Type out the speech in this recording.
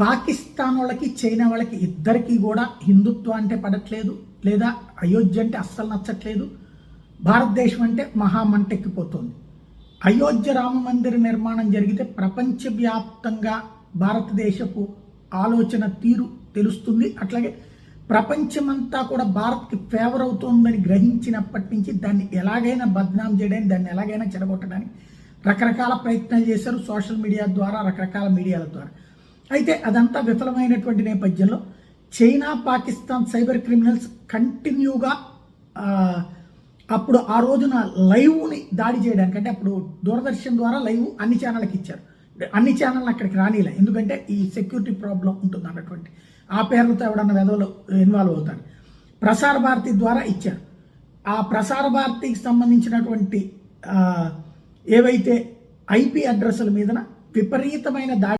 పాకిస్తాన్ వాళ్ళకి చైనా వాళ్ళకి ఇద్దరికీ కూడా హిందుత్వం అంటే పడట్లేదు లేదా అయోధ్య అంటే అస్సలు నచ్చట్లేదు. భారతదేశం అంటే మహామంటెక్కిపోతుంది అయోధ్య రామ మందిర నిర్మాణం జరిగితే ప్రపంచవ్యాప్తంగా భారతదేశపు ఆలోచన తీరు తెలుస్తుంది. అట్లాగే ప్రపంచమంతా కూడా భారత్కి ఫేవర్ అవుతుందని గ్రహించినప్పటి నుంచి దాన్ని ఎలాగైనా బద్నాం చేయడానికి దాన్ని ఎలాగైనా చెడగొట్టడానికి రకరకాల ప్రయత్నాలు చేశారు సోషల్ మీడియా ద్వారా రకరకాల మీడియాల ద్వారా. అయితే అదంతా విఫలమైనటువంటి నేపథ్యంలో చైనా పాకిస్తాన్ సైబర్ క్రిమినల్స్ కంటిన్యూగా అప్పుడు ఆ రోజున లైవ్ని దాడి చేయడానికి అంటే అప్పుడు దూరదర్శన్ ద్వారా లైవ్ అన్ని ఛానళ్ళకి ఇచ్చారు. అన్ని ఛానళ్ళు అక్కడికి రానిలే. ఎందుకంటే ఈ సెక్యూరిటీ ప్రాబ్లం ఉంటుంది అన్నటువంటి ఆ పేర్లతో ఎవడన్నా వెధవలు ఇన్వాల్వ్ అవుతారు. ప్రసార భారతి ద్వారా ఇచ్చారు. ఆ ప్రసార భారతికి సంబంధించినటువంటి ఏవైతే ఐపీ అడ్రస్ల మీదన విపరీతమైన దాడి